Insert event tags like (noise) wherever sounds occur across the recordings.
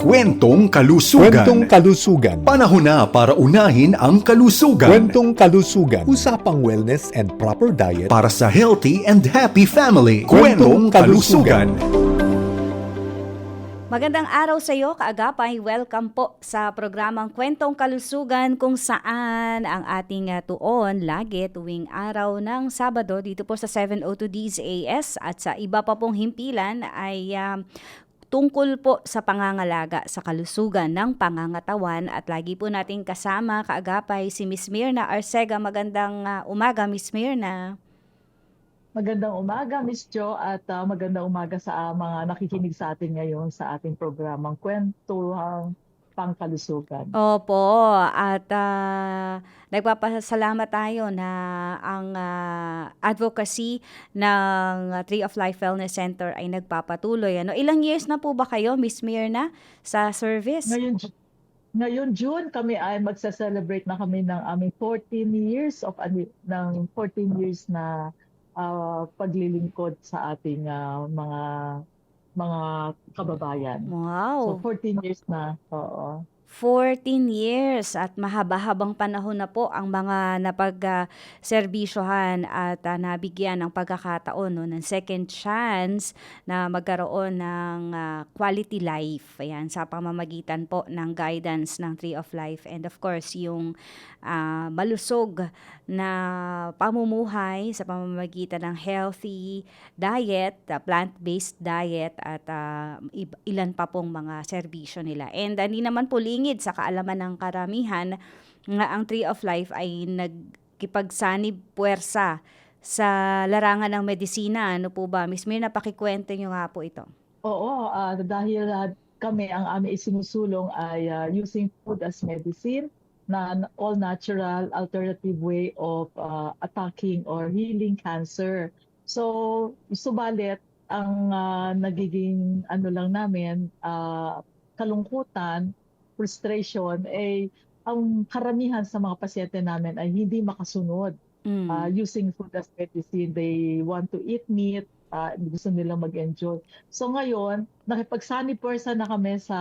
Kwentong Kalusugan. Kwentong kalusugan. Panahon na para unahin ang kalusugan. Kwentong kalusugan. Usapang wellness and proper diet. para sa healthy and happy family. Kwentong Kalusugan. Magandang araw sa iyo, kaagapay. Welcome po sa programang Kwentong Kalusugan kung saan ang ating uh, tuon lagi tuwing araw ng Sabado dito po sa 702 DZAS at sa iba pa pong himpilan ay um, tungkol po sa pangangalaga sa kalusugan ng pangangatawan at lagi po nating kasama kaagapay si Miss Mirna Arcega. Magandang uh, umaga, Miss Mirna. Magandang umaga, Miss Jo, at ah, magandang umaga sa ah, mga nakikinig sa atin ngayon sa ating programang Kwentuhang Pangkalusugan. Opo, at ah, nagpapasalamat tayo na ang ah, advocacy ng ah, Tree of Life Wellness Center ay nagpapatuloy. Ano, ilang years na po ba kayo, Miss Mirna, sa service? Ngayon, Ju- ngayon June, kami ay magsa-celebrate na kami ng aming 14 years of ani- ng 14 years na ah, paglilingkod sa ating ah, mga mga kababayan. So Wow, 14 years na. Oo. 14 years at mahaba-habang panahon na po ang mga napag-serbisyohan at ah, nabigyan ng pagkakataon no, ng second chance na magkaroon ng ah, quality life. Ayan, sa pamamagitan po ng guidance ng Tree of Life and of course yung ah, malusog na pamumuhay sa pamamagitan ng healthy diet, ah, plant-based diet at ib- ilan pa pong mga serbisyo nila. And hindi naman po lingid sa kaalaman ng karamihan nga ang Tree of Life ay nagkipagsanib puwersa sa larangan ng medisina. Ano po ba? Miss Mir, napakikwento nyo nga po ito. Oo, ah, dahil ah, kami ang aming isinusulong ay ah, using food as medicine na all natural alternative way of ah, attacking or healing cancer. So, subalit ang ah, nagiging ano lang namin ah, kalungkutan, frustration ay ang karamihan sa mga pasyente namin ay hindi makasunod Mm. uh, using food as medicine. They want to eat meat, uh, gusto nilang mag-enjoy. So ngayon, nakipagsani person na kami sa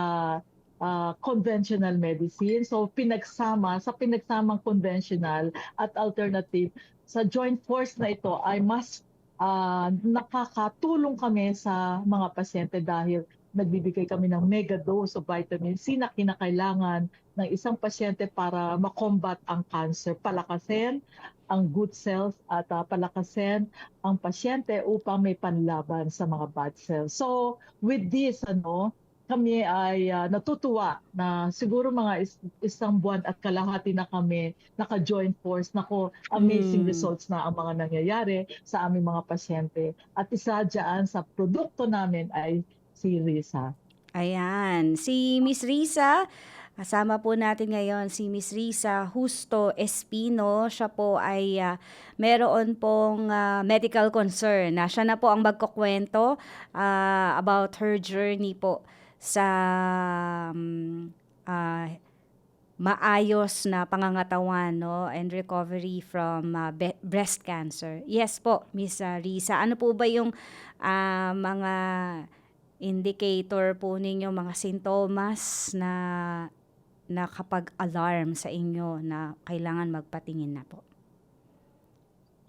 uh, conventional medicine. So pinagsama, sa pinagsamang conventional at alternative, sa joint force na ito ay mas uh, nakakatulong kami sa mga pasyente dahil nagbibigay kami ng mega dose of vitamin C na kinakailangan ng isang pasyente para makombat ang cancer, palakasin ang good cells at uh, palakasin ang pasyente upang may panlaban sa mga bad cells. So with this ano, kami ay uh, natutuwa na siguro mga is- isang buwan at kalahati na kami naka-join force. Nako, amazing Mm. results na ang mga nangyayari sa aming mga pasyente. At isa dyan sa produkto namin ay si Risa. Ayan, si Miss Risa, kasama po natin ngayon si Miss Risa Justo Espino. Siya po ay ah, meron pong ah, medical concern na siya na po ang magkukwento ah, about her journey po sa um, ah, maayos na pangangatawan no and recovery from ah, be- breast cancer. Yes po, Miss Risa. Ano po ba yung ah, mga indicator po ninyo, mga sintomas na nakapag-alarm sa inyo na kailangan magpatingin na po?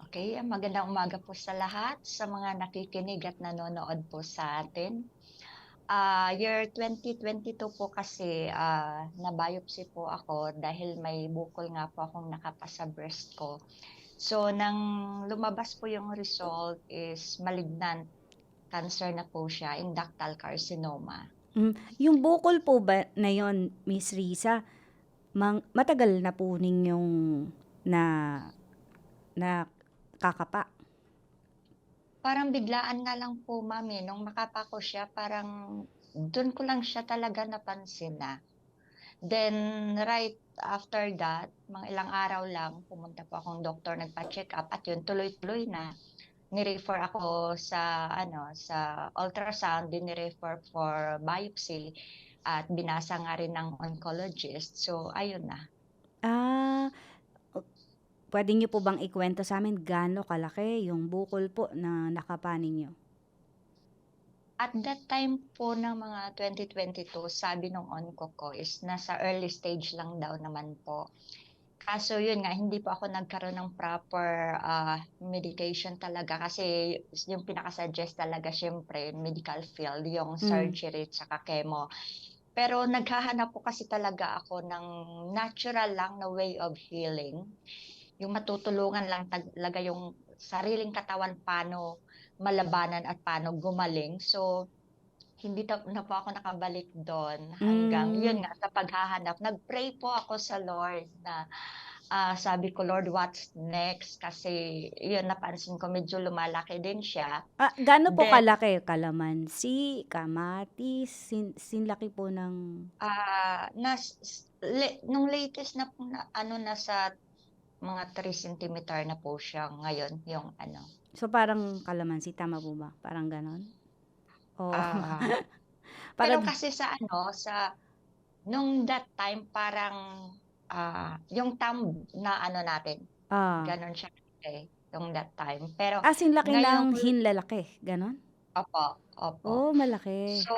Okay, magandang umaga po sa lahat, sa mga nakikinig at nanonood po sa atin. Ah, year 2022 po kasi ah, na-biopsy po ako dahil may bukol nga po akong nakapa sa breast ko. So, nang lumabas po yung result is malignant cancer na po siya, inductal carcinoma. Yung bukol po ba na yon, Miss Risa, mang, matagal na po ninyong na na kakapa? Parang biglaan nga lang po, mami, nung makapa ko siya, parang doon ko lang siya talaga napansin na. Then, right after that, mga ilang araw lang, pumunta po akong doktor, nagpa-check up, at yun, tuloy-tuloy na. Nirefer ako sa, ano, sa ultrasound, din nirefer for biopsy, at binasa nga rin ng oncologist. So, ayun na. Ah, pwede niyo po bang ikwento sa amin gaano kalaki yung bukol po na nakapa ninyo? At that time po ng mga 2022, sabi nung onco ko is nasa early stage lang daw naman po. Kaso yun nga, hindi po ako nagkaroon ng proper ah, medication talaga kasi yung pinakasuggest talaga syempre medical field, yung Mm. surgery at chemo. Pero naghahanap po kasi talaga ako ng natural lang na way of healing. Yung matutulungan lang talaga yung sariling katawan paano malabanan at paano gumaling. So, hindi ta- na po ako nakabalik doon hanggang Mm. yun nga sa paghahanap. Nag-pray po ako sa Lord na ah, sabi ko, Lord, what's next? Kasi yun, napansin ko medyo lumalaki din siya. Ah, gaano po Then- kalaki? Kalamansi, kamatis, sin sinlaki po ng Ah, nas, le- nung latest na, na ano nasa mga 3 cm na po siya ngayon, yung ano. So parang kalamansi, tama po ba? Parang ganon? O Ah, para (laughs) pero kasi sa ano, sa nung that time parang ah, yung thumb na ano natin, ah, ganon siya eh, yung that time. Pero ah, sinlaki ng ngayon- hinlalaki, ganon? opo, opo. Oh, malaki. So,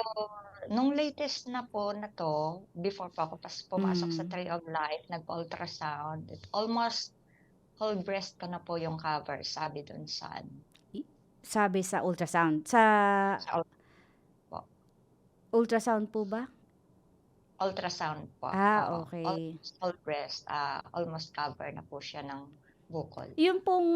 nung latest na po na to, before pa ako pas pumasok sa Mm. Tree of Life, nag-ultrasound, it almost whole breast ko na po yung cover, sabi dun sa, ano, Sabi sa ultrasound. Sa sa ultrasound po ba? ultrasound po. Ah, oo. okay. Whole breast, ah, almost cover na po siya ng bukol. Yung pong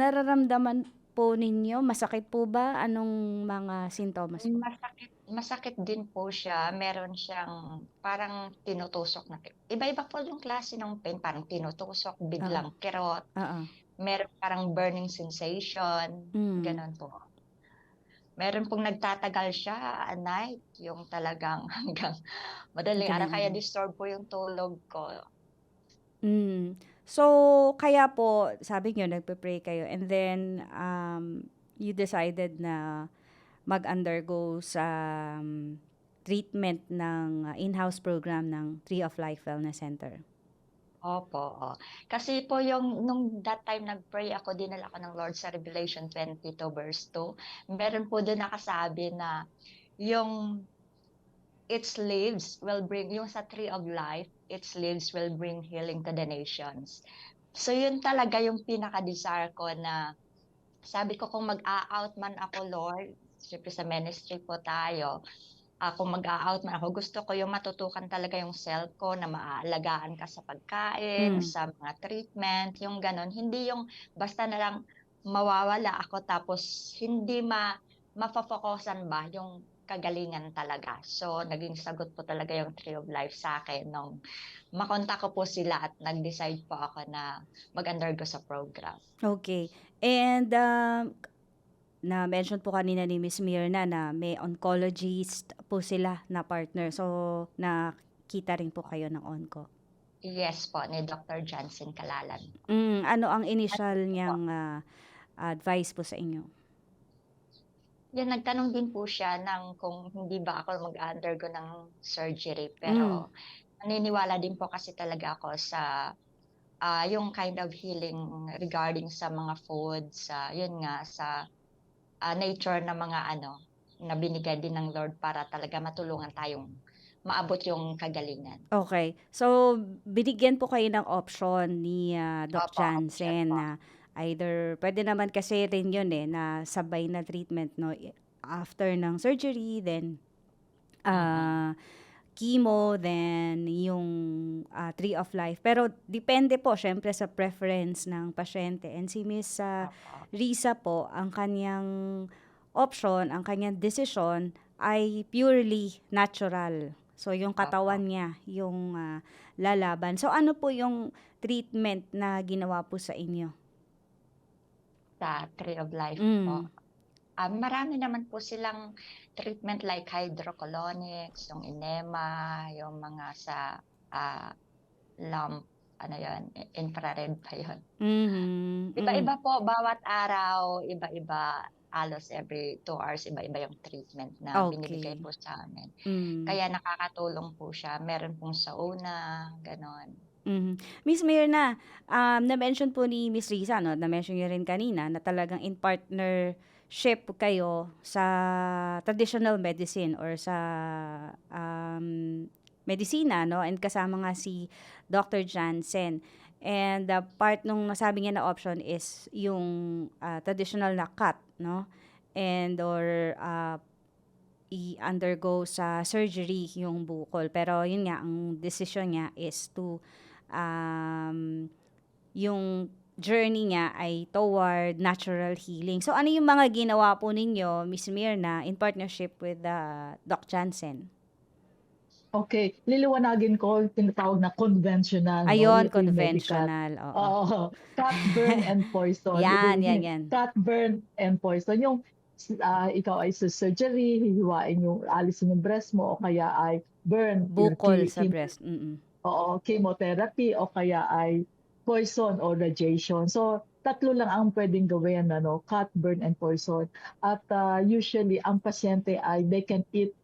nararamdaman po ninyo, masakit po ba? Anong mga sintomas po? Masakit, masakit din po siya. Meron siyang parang tinutusok na. Iba-iba po yung klase ng pain. Parang tinutusok, biglang kirot. Oo. Meron parang burning sensation. Mm. Ganon po. Meron pong nagtatagal siya at night. Yung talagang (laughs) hanggang madaling araw. Kaya disturb po yung tulog ko. Mm. So, kaya po, sabi niyo, nagpe-pray kayo, and then, um, you decided na mag-undergo sa um, treatment ng uh, in-house program ng Tree of Life Wellness Center. Opo. Kasi po yung nung that time nag-pray ako, dinala ko ng Lord sa Revelation 22 verse 2. Meron po doon nakasabi na yung its leaves will bring, yung sa tree of life, its leaves will bring healing to the nations. So yun talaga yung pinaka-desire ko na sabi ko kung mag-a-out man ako, Lord, syempre sa ministry po tayo, ako mag-a-out man ako, gusto ko yung matutukan talaga yung self ko na maaalagaan ka sa pagkain, Mm. sa mga treatment, yung ganon. Hindi yung basta na lang mawawala ako tapos hindi ma mapafokusan ba yung kagalingan talaga. So, naging sagot po talaga yung Tree of Life sa akin nung makontak ko po sila at nag-decide po ako na mag-undergo sa program. Okay. And, um, na-mention po kanina ni Miss Mirna na may oncologist po sila na partner. So, nakita rin po kayo ng onco. Yes po, ni Dr. Johnson Kalalan. Mm, ano ang initial niyang ah, advice po sa inyo? Yan, nagtanong din po siya ng kung hindi ba ako mag-undergo ng surgery. Pero naniniwala din po kasi talaga ako sa ah, yung kind of healing regarding sa mga foods, sa yun nga, sa ah, nature na mga ano, na binigay din ng Lord para talaga matulungan tayong maabot yung kagalingan. Okay. So, binigyan po kayo ng option ni ah, Doc Opo, Jansen na either, pwede naman kasi rin yun eh, na sabay na treatment, no? After ng surgery, then ah, chemo, then yung ah, Tree of Life. Pero depende po, syempre, sa preference ng pasyente. And si Miss Opo. Risa po, ang kanyang option, ang kanyang decision ay purely natural. So, yung katawan niya, yung ah, lalaban. So, ano po yung treatment na ginawa po sa inyo? sa Tree of Life Mm. po. Ah, marami naman po silang treatment like hydrocolonics, yung enema, yung mga sa ah, lump, ano yun, i- infrared pa yun. Mhm, Iba-iba po, bawat araw, iba-iba, halos every two hours, iba-iba yung treatment na Okay. binibigay po sa amin. mm, mm. Kaya nakakatulong po siya. Meron pong sa una, ganon. Mhm. Miss Mirna, um, na-mention po ni Miss Risa, no? Na-mention niyo rin kanina na talagang in partnership ship kayo sa traditional medicine or sa um, medisina, no? And kasama nga si Dr. Jansen. And the part nung nasabi niya na option is yung ah, traditional na cut, no? And or ah, i-undergo sa surgery yung bukol. Pero yun nga, ang decision niya is to um, yung journey niya ay toward natural healing. So ano yung mga ginawa po ninyo, Miss Mirna, in partnership with uh, Doc Jansen? Okay, liliwanagin ko tinatawag na conventional. no? Ayun, medical. conventional. Oo. Oo. Cut, burn, (laughs) and poison. Yan, yan, yan. Cut, burn, and poison. Yung ah, ikaw ay sa surgery, hihiwain yung, alisin yung breast mo, o kaya ay burn. Bukol sa breast. Mm-mm. Oo, chemotherapy, o kaya ay poison or radiation. So, tatlo lang ang pwedeng gawin, ano, cut, burn, and poison. At ah, usually, ang pasyente ay they can eat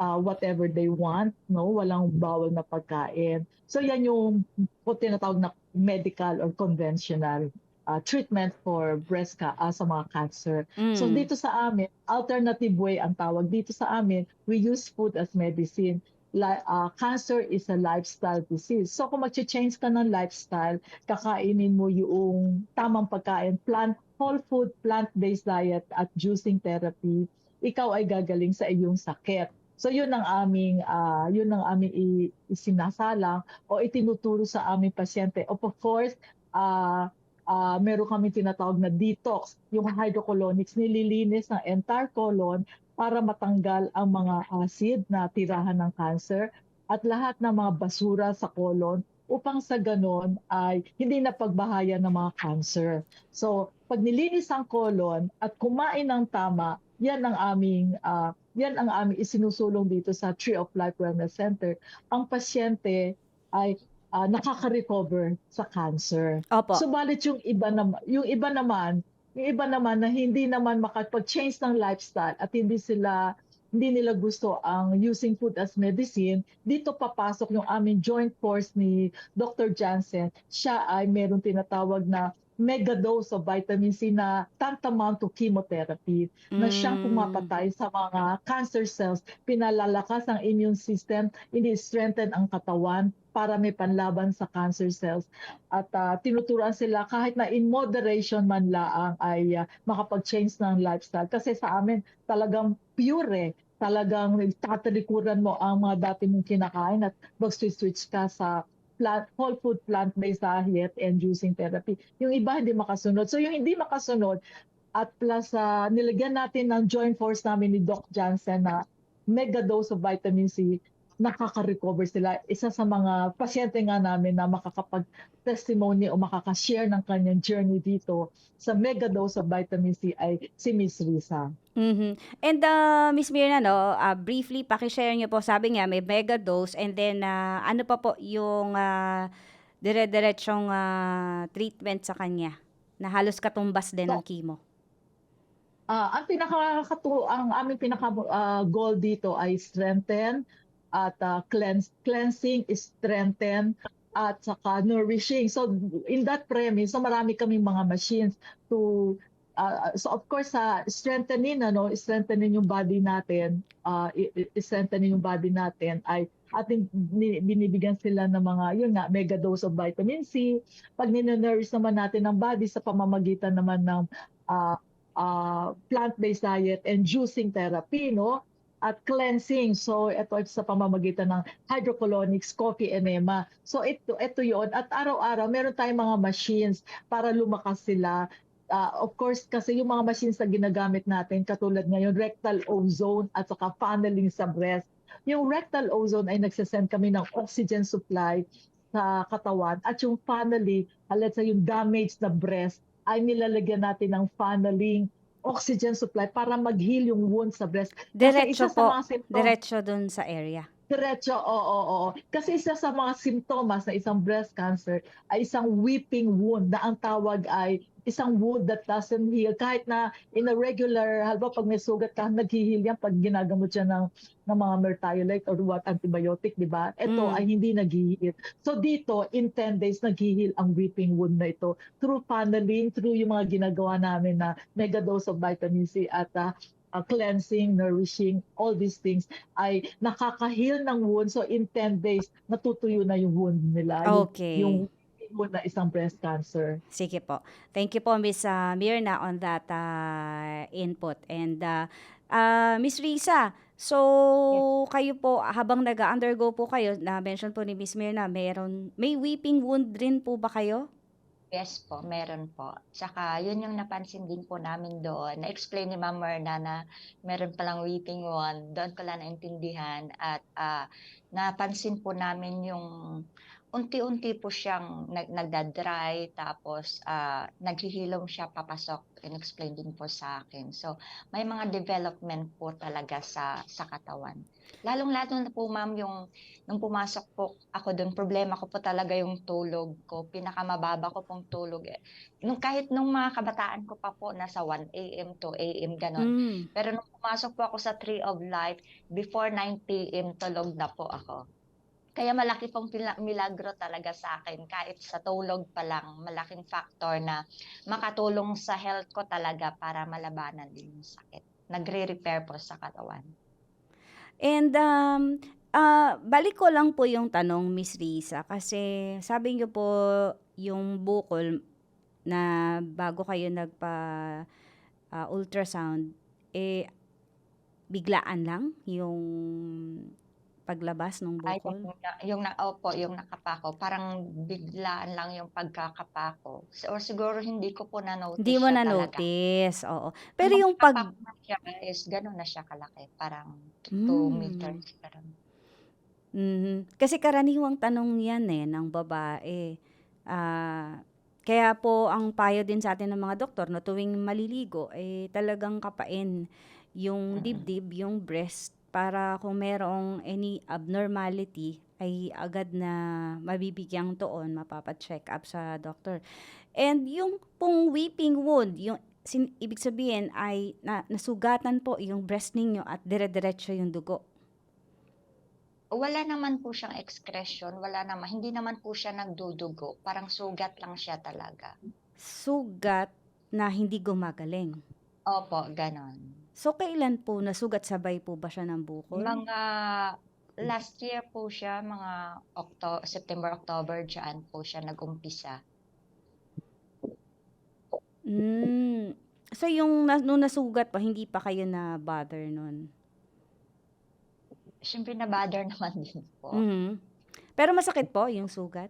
uh, whatever they want, no? Walang bawal na pagkain. So yan yung po tinatawag na medical or conventional uh, treatment for breast ca- uh, sa mga cancer. Mm. So dito sa amin, alternative way ang tawag. Dito sa amin, we use food as medicine. Uh, cancer is a lifestyle disease. So kung mag-change ka ng lifestyle, kakainin mo yung tamang pagkain, plant, whole food, plant-based diet at juicing therapy, ikaw ay gagaling sa iyong sakit. So yun ang aming ah, yun ang aming isinasalang o itinuturo sa aming pasyente. Of course, ah ah, meron kami tinatawag na detox, yung hydrocolonics, nililinis ng entire colon para matanggal ang mga acid na tirahan ng cancer at lahat ng mga basura sa colon upang sa ganon ay hindi na pagbahayan ng mga cancer. So, pag nilinis ang colon at kumain ng tama, yan ang aming ah, yan ang aming isinusulong dito sa Tree of Life Wellness Center. Ang pasyente ay ah, nakaka-recover sa cancer. Opo. Subalit yung iba naman, yung iba naman, yung iba naman na hindi naman makapag-change ng lifestyle at hindi sila hindi nila gusto ang using food as medicine, dito papasok yung aming joint force ni Dr. Jansen. Siya ay meron tinatawag na mega dose of vitamin C na tantamount to chemotherapy na siyang Mm. pumapatay sa mga cancer cells, pinalalakas ang immune system, ini-strengthen ang katawan para may panlaban sa cancer cells. At ah, tinuturuan sila kahit na in moderation man laang ay ah, makapag-change ng lifestyle. Kasi sa amin talagang pure eh. Talagang tatalikuran mo ang mga dati mong kinakain at mag-switch ka sa plant, whole food plant-based diet and juicing therapy. Yung iba hindi makasunod. So yung hindi makasunod, at plus ah, nilagyan natin ng joint force namin ni Doc Jansen na mega dose of vitamin C, nakaka-recover sila. Isa sa mga pasyente nga namin na makakapag-testimony o makaka-share ng kanyang journey dito sa mega dose of vitamin C ay si Miss Risa. Mhm. And uh, Miss Mirna, no, ah, briefly, pakishare niyo po, sabi niya may mega dose and then ah, ano pa po yung ah, dire-diretsong ah, treatment sa kanya na halos katumbas din ng chemo. Ah, ang pinaka ang aming pinaka ah, goal dito ay strengthen at ah, cleanse, cleansing, strengthen at saka nourishing. So in that premise, so marami kaming mga machines to ah, so of course sa strengthening ano, strengthening yung body natin, i- strengthening yung body natin ay ating ni- binibigyan sila ng mga yun nga mega dose of vitamin C. Pag ninonourish naman natin ang body sa pamamagitan naman ng ah, uh, plant-based diet and juicing therapy, no? At cleansing. So, ito ay sa pamamagitan ng hydrocolonics, coffee enema. So, ito, ito yon At araw-araw, meron tayong mga machines para lumakas sila. Uh, of course, kasi yung mga machines na ginagamit natin, katulad ngayon, rectal ozone at saka funneling sa breast. Yung rectal ozone ay nagsasend kami ng oxygen supply sa katawan at yung funneling, let's say yung damaged na breast, ay nilalagyan natin ng funneling oxygen supply para mag-heal yung wound sa breast. Kasi Diretso sa po, mga diretso dun sa area. Diretso, oo, oo, oo. Kasi isa sa mga simptomas ng isang breast cancer ay isang weeping wound na ang tawag ay isang wound that doesn't heal. Kahit na in a regular, halimbawa pag may sugat ka, naghihil yan pag ginagamot siya ng, ng mga mertiolate or what, antibiotic, di ba? Ito Mm. ay hindi naghihil. So dito, in 10 days, naghihil ang weeping wound na ito through funneling, through yung mga ginagawa namin na mega dose of vitamin C at uh, uh, cleansing, nourishing, all these things ay nakaka-heal ng wound. So in 10 days, natutuyo na yung wound nila. Yung- Okay. Yung, wound na isang breast cancer. Sige po. Thank you po, Miss ah, Mirna, on that ah, input. And uh, ah, Miss Risa, so kayo po, habang nag-undergo po kayo, na-mention po ni Miss Mirna, mayroon, may weeping wound rin po ba kayo? Yes po, meron po. Tsaka yun yung napansin din po namin doon. Na-explain ni Ma'am Merna na meron palang weeping one. Doon ko lang naintindihan. At ah, napansin po namin yung unti-unti po siyang nag nagda-dry tapos ah, naghihilom siya papasok. In-explain din po sa akin. So may mga development po talaga sa sa katawan. Lalong-lalo na po ma'am yung nung pumasok po ako doon, problema ko po talaga yung tulog ko. Pinakamababa ko pong tulog. Eh. Nung, kahit nung mga kabataan ko pa po, nasa 1 a.m. to a.m. ganon. Mm. Pero nung pumasok po ako sa Tree of Life, before 9 p.m. tulog na po ako. Kaya malaki pong milagro talaga sa akin. Kahit sa tulog pa lang, malaking factor na makatulong sa health ko talaga para malabanan din yung sakit. Nagre-repair po sa katawan. And um, ah, balik ko lang po yung tanong, Miss Risa, kasi sabi niyo po yung bukol na bago kayo nagpa ah, ultrasound, eh, biglaan lang yung paglabas ng Ay, bukol? yung, na- yung na, opo, yung nakapako, parang biglaan lang yung pagkakapako. S- Or siguro hindi ko po na-notice Hindi mo siya na talaga. notice, oo. Pero Nung yung pag nakapako na siya is gano'n na siya kalaki. Parang 2 Mm. meters. Parang. Mhm. Kasi karaniwang tanong yan eh, ng babae. Ah, kaya po ang payo din sa atin ng mga doktor na tuwing maliligo, eh talagang kapain yung Mm. dibdib, yung breast, para kung merong any abnormality, ay agad na mabibigyang tuon, mapapacheck up sa doktor. And yung pong weeping wound, yung sin- ibig sabihin ay na, nasugatan po yung breast ninyo at dire-diretso yung dugo. Wala naman po siyang excretion, wala naman, hindi naman po siya nagdudugo. Parang sugat lang siya talaga. Sugat na hindi gumagaling. Opo, ganon. So, kailan po nasugat sabay po ba siya ng bukol? Mga last year po siya, mga Octo September, October, dyan po siya nag-umpisa. Mm. So, yung na, nung nasugat pa, hindi pa kayo na bother nun? Siyempre na-bother (laughs) naman din po. Mhm. Pero masakit po yung sugat?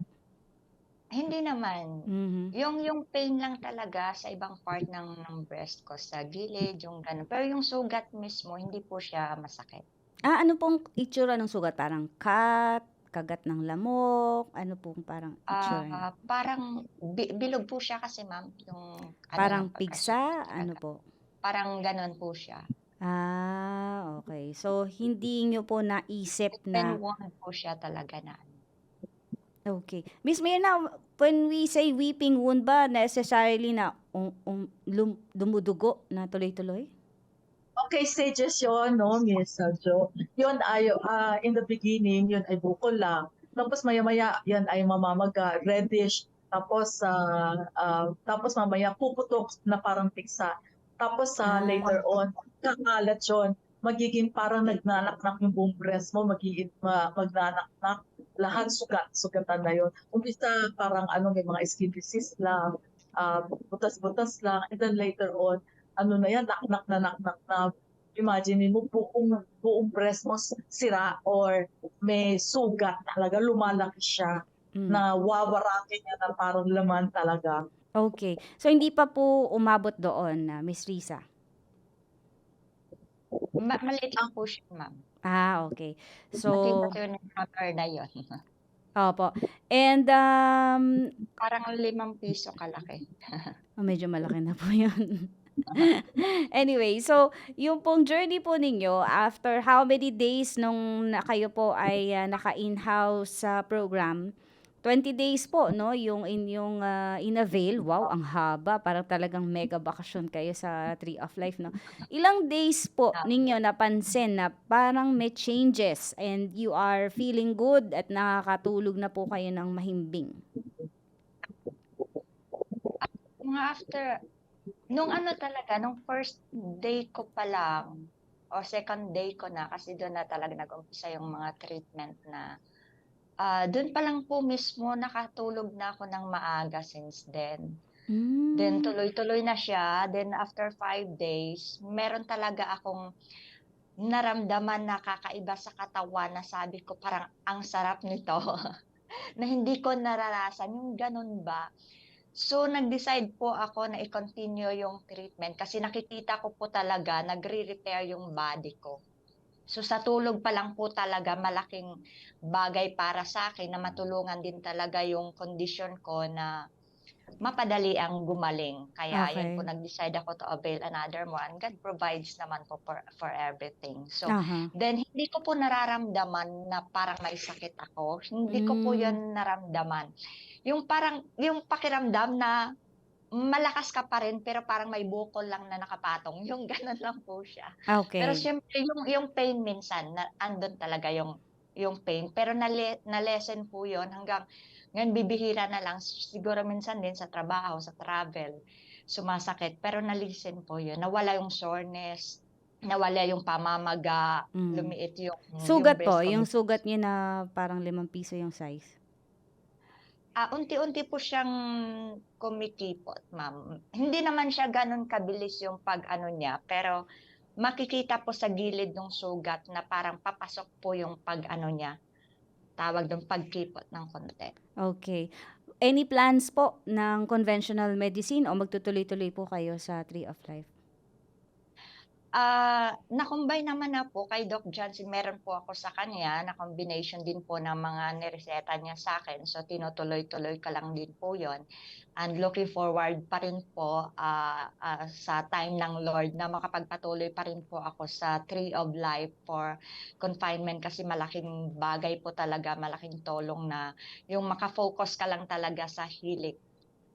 Hindi naman. Mhm. Yung yung pain lang talaga sa ibang part ng ng breast ko, sa gilid, yung gano'n. Pero yung sugat mismo, hindi po siya masakit. Ah, ano pong itsura ng sugat? Parang cut, kagat ng lamok, ano pong parang itsura niya? Ah, parang bi- bilog po siya kasi ma'am, yung ano Parang ng pigsa? Ano po? Parang gano'n po siya. Ah, okay. So, hindi nyo po naisip na... Open wound po siya talaga na. Okay. Miss Mirna, when we say weeping wound ba, necessarily na um, um, lum- dumudugo na tuloy-tuloy? Okay, stages yon no, Miss uh, Jo. Yun ay, ah, in the beginning, yun ay bukol lang. Tapos maya-maya, yan ay mamamaga, reddish. Tapos, ah, ah, tapos mamaya puputok na parang piksa. Tapos sa Ah. later on, kakalat yun. Magiging parang nagnanaknak yung buong breast mo, magiging ma- magnanaknak. Lahat sugat, sugatan na yun. Umpisa parang ano, may mga skin disease lang, ah, butas-butas lang. And then later on, ano na yan, naknak na naknak na. Imagine mo, buong, buong breast mo sira or may sugat talaga, lumalaki siya Mm. na wawarakin niya na parang laman talaga. Okay. So, hindi pa po umabot doon, na Miss Risa? Ma- maliit lang po siya, ma'am. Ah, okay. So, Nakita ko yun na yun. (laughs) opo. And, um, Parang limang piso kalaki. (laughs) oh, medyo malaki na po yun. (laughs) Anyway, so yung pong journey po ninyo after how many days nung na kayo po ay, ah, naka-in-house sa program? 20 days po 'no, yung inyong, ah, in-avail. Wow, ang haba parang talagang mega bakasyon kayo sa Tree of Life 'no. Ilang days po Opo. ninyo napansin na parang may changes and you are feeling good at nakakatulog na po kayo ng mahimbing? Mga after nung ano talaga, nung first day ko pa lang o second day ko na kasi do'n na talaga nag-umpisa yung mga treatment na, ah, do'n pa lang po mismo nakatulog na ako ng maaga since then. Then Hmm. tuloy-tuloy na siya, then after 5 days, meron talaga akong naramdaman na kakaiba sa katawan na sabi ko, "Parang ang sarap nito." (laughs) Na hindi ko naranasan, yung gano'n ba. So, nag-decide po ako na i-continue yung treatment kasi nakikita ko po talaga nagre-repair yung body ko. So, sa tulog pa lang po talaga malaking bagay para sa'kin na matulungan din talaga yung kondisyon ko na mapadali ang gumaling. Kaya ayun po Okey. nag-decide ako to avail another one. God provides naman po for for everything. So, Aha. then hindi ko po nararamdaman na parang may sakit ako. Hindi ko po Hmm. 'yun naramdaman. Yung parang yung pakiramdam na malakas ka pa rin pero parang may bukol lang na nakapatong, (laughs) yung gano'n lang po siya. Pero Okey. siyempre yung yung pain minsan na andun talaga yung yung pain pero nale na-lessen po 'yun hanggang ngayon bibihira na lang. Siguro minsan din sa trabaho, sa travel, sumasakit pero na-lessen po 'yun. Nawala yung soreness, nawala yung pamamaga, Hmm. lumiit yung yung Sugat breast po, yung sugat niyo na parang limang piso yung size? Ah, unti-unti po siyang kumikipot, ma'am. (clears throat) Hindi naman siya gano'n kabilis yung pag-ano niya, pero makikita po sa gilid nung sugat na parang papasok po yung pag-ano niya, tawag dun pagkipot ng konti. Okey. Any plans po ng conventional medicine o magtutuloy-tuloy po kayo sa Tree of Life? Ah, na-combine naman na po kay Doc Johnson, meron po ako sa kanya na combination din po ng mga nireseta niya sa'kin. So, tinutuloy-tuloy ko lang din po 'yun and looking forward pa rin po, ah, ah, sa time ng Lord na makapagpatuloy pa rin po ako sa Tree of Life for confinement kasi malaking bagay po talaga, malaking tulong na yung maka-focus ka lang talaga sa healing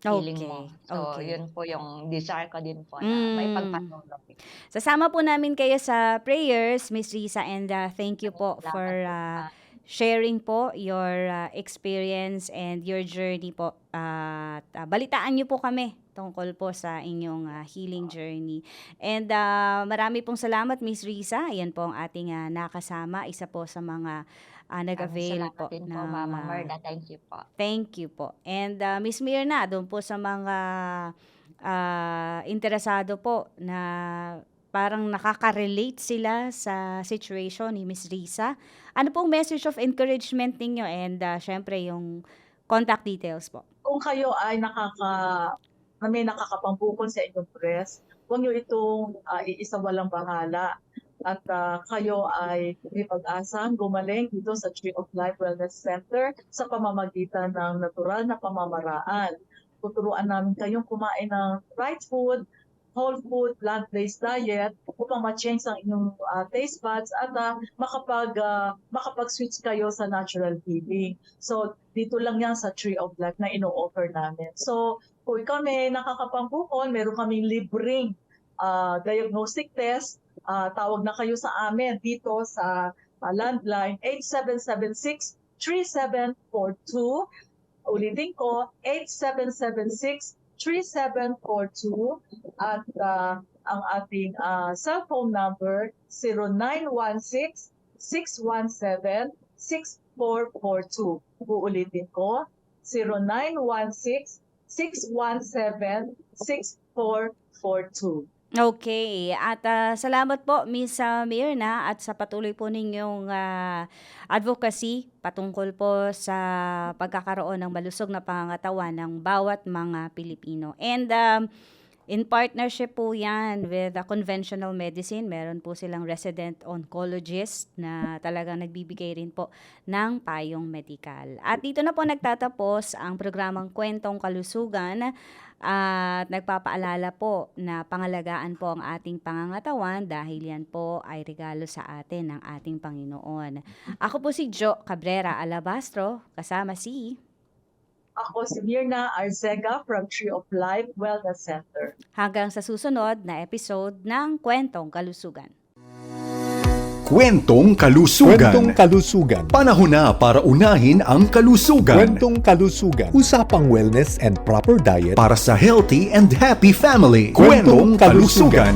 healing mo. Okey, So, okey. 'yun po yung desire ko din po na Hmm. maipagpatuloy. Sasama po namin kayo sa prayers, Miss Risa, and, ah, thank you po Salamat for, po, ah, ma'am. sharing po your, ah, experience and your journey po. At, ah, balitaan niyo po kami tungkol po sa inyong, ah, healing journey. And, ah, marami pong salamat Miss Risa, ayan po ang ating, ah, nakasama, isa po sa mga, ah, nag-avail salamat po din po, ng, Mama ah Merna. Thank you po. Thank you po. And, ah, Miss Mirna, do'n po sa mga, ah, interesado po na parang nakaka-relate sila sa situation ni Miss Risa, ano pong message of encouragement ninyo and, ah, siyempre yung contact details po? Kung kayo ay nakaka na may nakakapangbukol sa inyong breast, huwag niyo itong, ah, iisa-walang-bahala at, ah, kayo ay may pag-asang gumaling dito sa Tree of Life Wellness Center sa pamamagitan ng natural na pamamaraan. Tuturuan namin kayong kumain ng right food, whole food, plant-based diet upang ma-change ang inyong, ah, taste buds at, ah, makapag, ah, makapag-switch kayo sa natural healing. So, dito lang yan sa Tree of Life na ino-offer namin. So, kung ikaw may nakakapangbukol, meron kaming libreng, ah, diagnostic test, ah, tawag na kayo sa amin dito sa, ah, landline 8776-3742. Ulitin ko, 8776-3742 at ah, ang ating ah, cellphone number 0916-617-6442. Uulitin ko, 0916-617-6442. Okey. At, ah, salamat po Miss, ah, at sa patuloy po ninyong, ah, advocacy patungkol po sa pagkakaroon ng malusog na pangangatawan ng bawat mga Pilipino. And, um, In partnership po yan with the conventional medicine. Meron po silang resident oncologist na talagang nagbibigay rin po ng payong medikal. At dito na po nagtatapos ang programang Kwentong Kalusugan at nagpapaalala po na pangalagaan po ang ating pangangatawan dahil yan po ay regalo sa atin ng ating Panginoon. Ako po si Jo Cabrera Alabastro, kasama si... Ako si Mirna Arcega from Tree of Life Wellness Center. Hanggang sa susunod na episode ng Kwentong Kalusugan. Kwentong kalusugan. Kwentong kalusugan. Panahon na para unahin ang kalusugan. Kwentong kalusugan. Usapang wellness and proper diet. Para sa healthy and happy family. Kwentong Kwentong kalusugan.